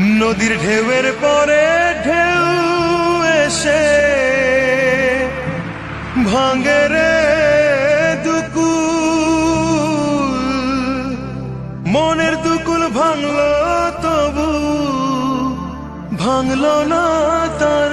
নদীর ঢেউয়ের পরে ঢেউ এসে ভাঙের দুকুল। মনের দুকুল ভাঙল তবু ভাঙল না তার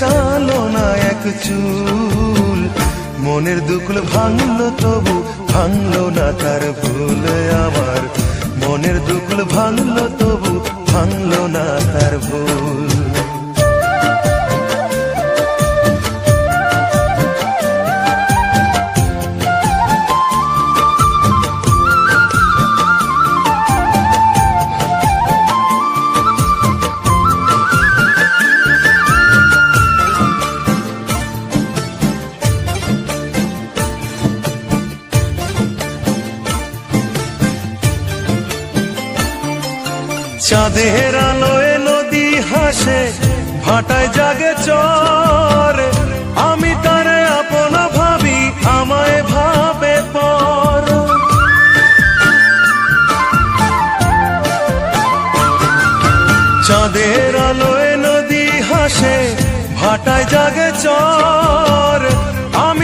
কালো না এক চুল। মনের দুকুল ভাঙলো তবু, ভাঙলো না তার ভুল আমার। মনের দুকুল ভাঙলো তবু, ভাঙলো না তার ভুল। চাঁদের আলোয় নদী হাসে, ভাটায় জাগে চর। আমি তারে আপন ভাবি, আমায় ভাবে পর। চাঁদের আলোয় নদী হাসে, ভাটায় জাগে চর। আমি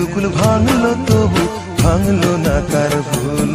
দুকুল ভাঙলো তবু ভাঙলো না তার ভুল।